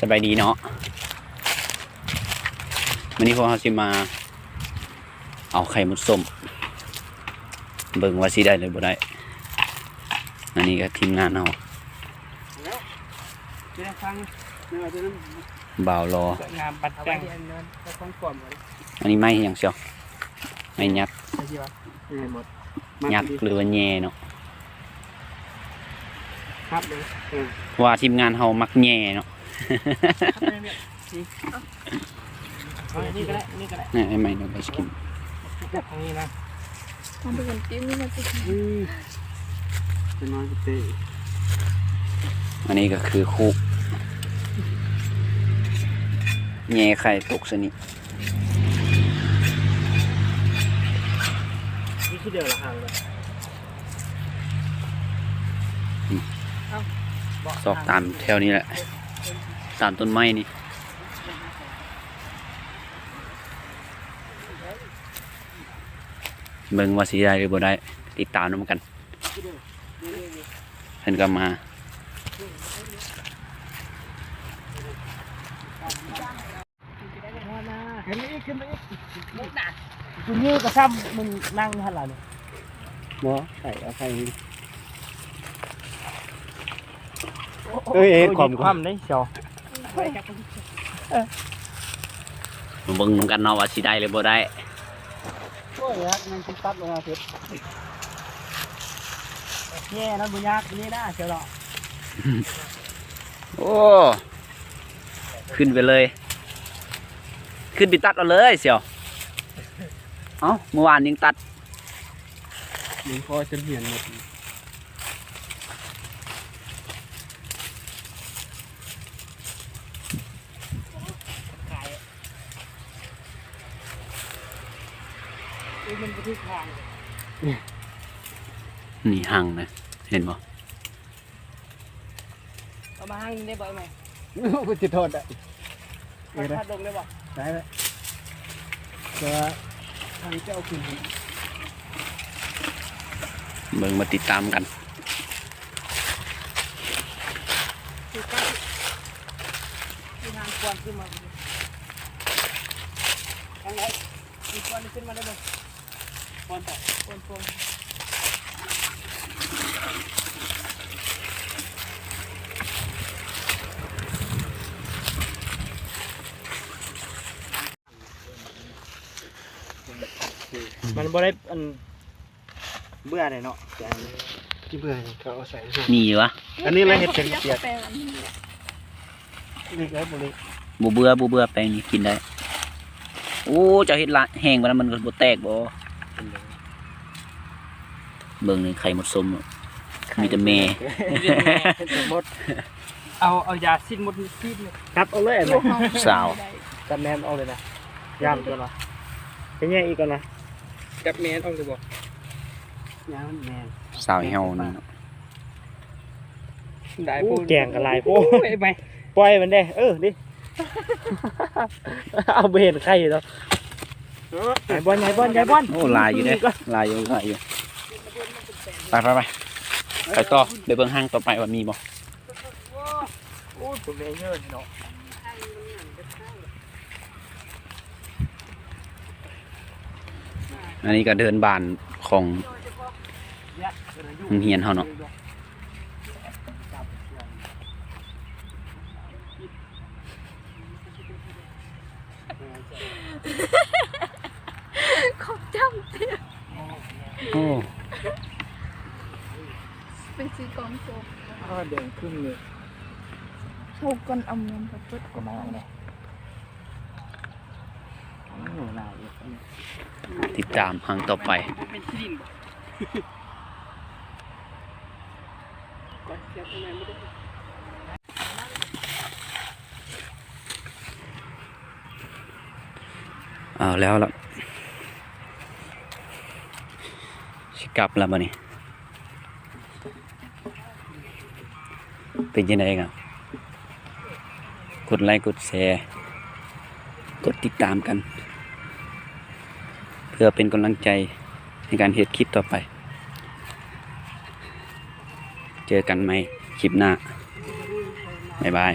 สบายดีเนาะวันนี้พวกเราสิมา เอาไข่มุดส้ม เบิ่งว่าสิได้หรือบ่ได้ อันนี้ก็ทีมงานเอาจะได้ฟังไม่ว่าจะนั้นบ่าวรอสวยงามปัดแต่งอันนั้นก็ต้องกลมเลยอันนี้ไม่อย่างเชียวไม่ยักษ์ใช่ไหมเออหมดยักษ์หรือว่าแย่เนาะครับเลยเออเพราะว่าทีมงานเฮามักแย่เนาะครับเลยเนี่ยนี่เอาอันนี้ก็ได้อันนี่ก็ได้นี่ไอ้ไม่เนาะไปสกินจับทางนี้นะมันเป็นติ้มนี่มันจะอืมจะนอนเตะอันนี้ก็คือคุกแย่ไข่ตกสนิทนี่คือเดียวละห่างเลยซอกตามแถวนี้แหละ ตามต้นไม้นี่เบิ่งว่าสิได้หรือบ่ได้ ติดตามนำกันเพิ่นก็มาเห็นไหมขึ้นมาอีกมุกหนักคุณนี่ก็ซ้ำมึงนั่งหันหลังเนี่ยหมอใส่เอาใส่ เอ้ยเอ็นความความได้เชียวมาเบิ่งนำกันเนาะว่าสิได้หรือบ่ได้โอ้ยยักษ์มันคุณตัดลงมาเสร็จแย่นะบุญยักษ์นี่นะเชียวหรอโอ้ ขึ้นไปเลย ขึ้นไปตัดเอาเลยเสี่ยว เอ้าเมื่อวานยังตัดมึงพอจะเหียนหมด มันไปที่ทางนี่หังนะ เห็นบ่เอามาให้ได้บ่อยไหมกูจะโทษอะพัดลงได้บ่ได้เลยจะทางเจ้าคุณเบิ่งมาติดตามกันคือใกล้ที่ทางควรขึ้นมาทางไหนมีควรขึ้นมาได้บ่ ควรต่อควรควรมันบ่ได้อันเบื่อเลยเนาะแต่อันนี้ที่เบื่อนี่เขาเอาใส่ส่วนมีอยู่วะอันนี้เราเห็ดเป็นเปียกแปลงอันนี้แหละนี่ครับบุรีบ่เบื่อบ่เบื่อแปลงนี่กินได้ โอ้เจ้าเฮ็ดละแห้งไปแล้วมันก็บ่แตกบ่ เบิ่งนี่ไข่หมดส้มเนอะมีแต่แม่สมมติเอาเอายาสิ้นมดซีดเลยครับเอาเลยลูกน้องสาว จับแมนเอาเลยนะยามตัวละเป็นไงอีกก่อนนะจับแมนเอาเลยบ่ยามแมนสาวเฮานี่เนาะได้พูดแกงกับลายพูดไปปล่อยมันได้ เออดิ เอาไปเห็นใครแล้ว ไหนบอลไหนบอลไหนบอลโอ้ลายอยู่เด้ลายอยู่ลายอยู่ไปไปไปไปต่อไปเบิ่งห้างต่อไปว่ามีบ่โอ้ยผมเองเยอะเนาะอันนี้ก็เดินบานของโรงเรียนเฮาเนาะ เขาจำเตี้ย โอ้เป็นสีกองโซข้าแดงขึ้นเลยโชกกันเอาเงินกับเพิดก็มาเลยโอ้หนาวเลยติดตามห้างต่อไปเป็นที่ดินก่อนเสียตรงไหนไม่ได้เอาแล้วล่ะ สิกลับแล้วบ่นี่เป็นยังไงกันกดไลค์กดแชร์กดติดตามกัน เพื่อเป็นกำลังใจในการเฮ็ดคลิปต่อไป เจอกันไหมคลิปหน้า บ๊ายบาย